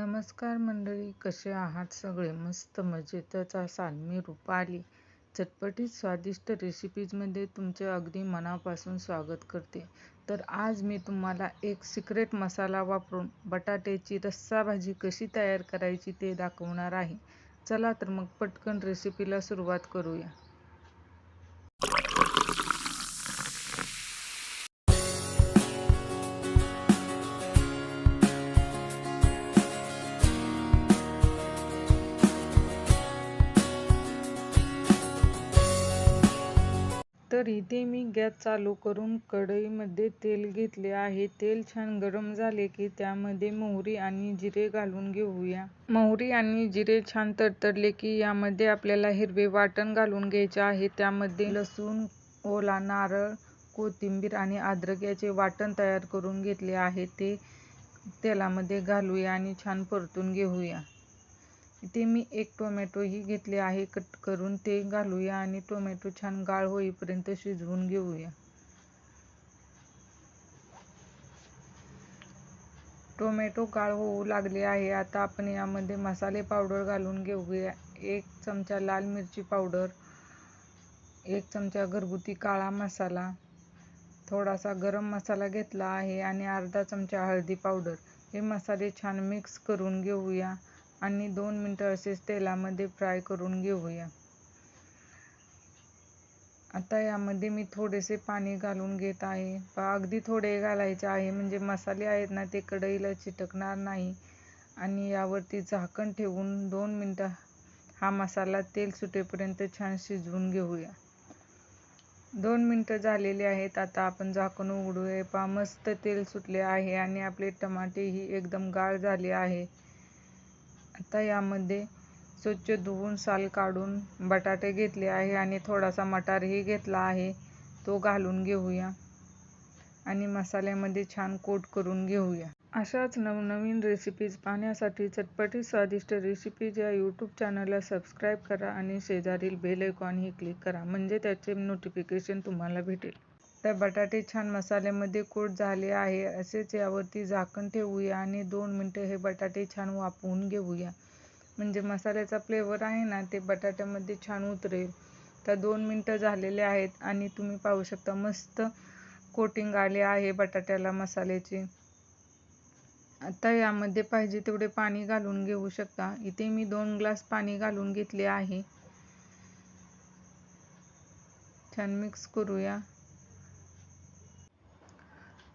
नमस्कार मंडळी कसे आहात सगळे? मस्त मजेतच. असाल मी रुपाली चटपटीत स्वादिष्ट रेसिपीजमध्ये तुमचे अगदी मनापासून स्वागत करते. तर आज मी तुम्हाला एक सिक्रेट मसाला वापरून बटाट्याची रस्सा भाजी कशी तयार करायची ते दाखवणार आहे. चला तर मग पटकन रेसिपीला सुरुवात करूया. तर इथे मी गॅस चालू करून कढईमध्ये तेल घेतले आहे. तेल छान गरम झाले की त्यामध्ये मोहरी आणि जिरे घालून घेऊया. मोहरी आणि जिरे छान तडतडले की यामध्ये आपल्याला हिरवे वाटण घालून घ्यायचे आहे. त्यामध्ये लसूण ओला नारळ कोथिंबीर आणि अद्रक याचे वाटण तयार करून घेतले आहे. ते तेलामध्ये घालूया आणि छान परतून घेऊया. इथे मी एक टोमॅटोही घेतले आहे कट करून ते घालूया आणि टोमॅटो छान गाळ होईपर्यंत शिजवून घेऊया. टोमॅटो गाळ होऊ लागले आहे. आता आपण यामध्ये मसाले पावडर घालून घेऊया. एक चमचा लाल मिरची पावडर एक चमचा घरगुती काळा मसाला थोडासा गरम मसाला घेतला आहे आणि अर्धा चमचा हळदी पावडर. हे मसाले छान मिक्स करून घेऊया. आणि दोन मिनटं असेच तेलामध्ये फ्राय करून घेऊया. आता यामध्ये मी थोडेसे पाणी घालून घेत आहे. अगदी थोडे घालायचे आहे म्हणजे मसाले आहेत ना ते कढईला चिटकणार नाही. आणि यावरती झाकण ठेवून दोन मिनटं हा मसाला तेल सुटेपर्यंत छान शिजवून घेऊया. दोन मिनटं झालेली आहेत आता आपण झाकण उघडूया. पा मस्त तेल सुटले आहे आणि आपले टमाटेही एकदम गाळ झाले आहे. आता यामध्ये स्वच्छ धुवून साल काढून बटाटे घेतले आहे आणि थोडासा मटारही घेतला आहे. तो घालून घेऊया आणि मसाल्यामध्ये छान कोट करून घेऊया. अशाच नवनवीन रेसिपीज पाहण्यासाठी चटपटी स्वादिष्ट रेसिपीज या यूट्यूब चॅनलला सबस्क्राईब करा आणि शेजारील बेल आयकॉनही क्लिक करा म्हणजे त्याचे नोटिफिकेशन तुम्हाला भेटेल. तर बटाटे छान मसाल्यामध्ये कोट झाले आहे. असेच यावरती झाकण ठेवूया आणि दोन मिनटं हे बटाटे छान वाफवून घेऊया. म्हणजे मसाल्याचा फ्लेवर आहे ना ते बटाट्यामध्ये छान उतरेल. तर दोन मिनटं झालेले आहेत आणि तुम्ही पाहू शकता मस्त कोटिंग आले आहे बटाट्याला मसाल्याचे. आता यामध्ये पाहिजे तेवढे पाणी घालून घेऊ शकता. इथे मी दोन ग्लास पाणी घालून घेतले आहे. छान मिक्स करूया.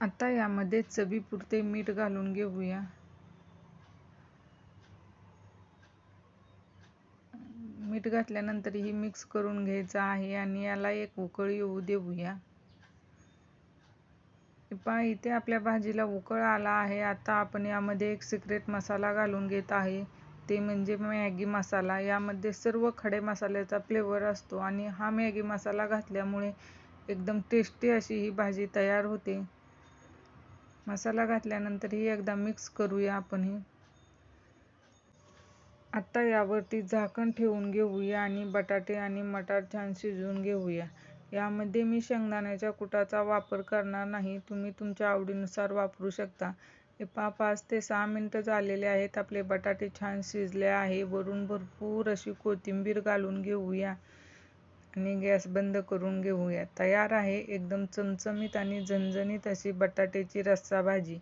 आता यामध्ये चवीपुरते मीठ घालून घेऊया. मीठ घातल्यानंतर ही मिक्स करून घ्यायचं आहे आणि याला एक उकळ येऊ देऊया. पहा इथे आपल्या भाजीला उकळ आला आहे. आता आपण यामध्ये एक सिक्रेट मसाला घालून घेत आहे. ते म्हणजे मॅगी मसाला. यामध्ये सर्व खडे मसाल्याचा फ्लेवर असतो आणि हा मॅगी मसाला घातल्यामुळे एकदम टेस्टी अशी ही भाजी तयार होते. मसाला घातल्यानंतर ही एकदा मिक्स करूया आपण ही आता यावरती झाकण ठेवून घेऊया आणि बटाटे आणि मटार छान शिजवून घेऊया. यामध्ये मी शेंगदाण्याच्या कुटाचा वापर करणार नाही. तुम्ही तुमच्या आवडीनुसार वापरू शकता. हे पा पाच ते सहा मिनटं झालेले आहेत. आपले बटाटे छान शिजले आहे. वरून भरपूर अशी कोथिंबीर घालून घेऊया. आणि गॅस बंद करून घेऊया. तयार आहे एकदम चमचमीत आणि झणझणीत अशी बटाट्याची रस्सा भाजी.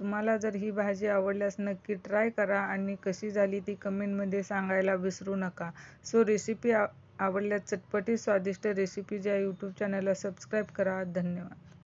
तुम्हाला जर ही भाजी आवडल्यास नक्की ट्राय करा आणि कशी झाली ती कमेंटमध्ये सांगायला विसरू नका. सो रेसिपी आवडल्यास चटपटी स्वादिष्ट रेसिपी ज्या यूट्यूब चॅनलला सबस्क्राईब करा. धन्यवाद.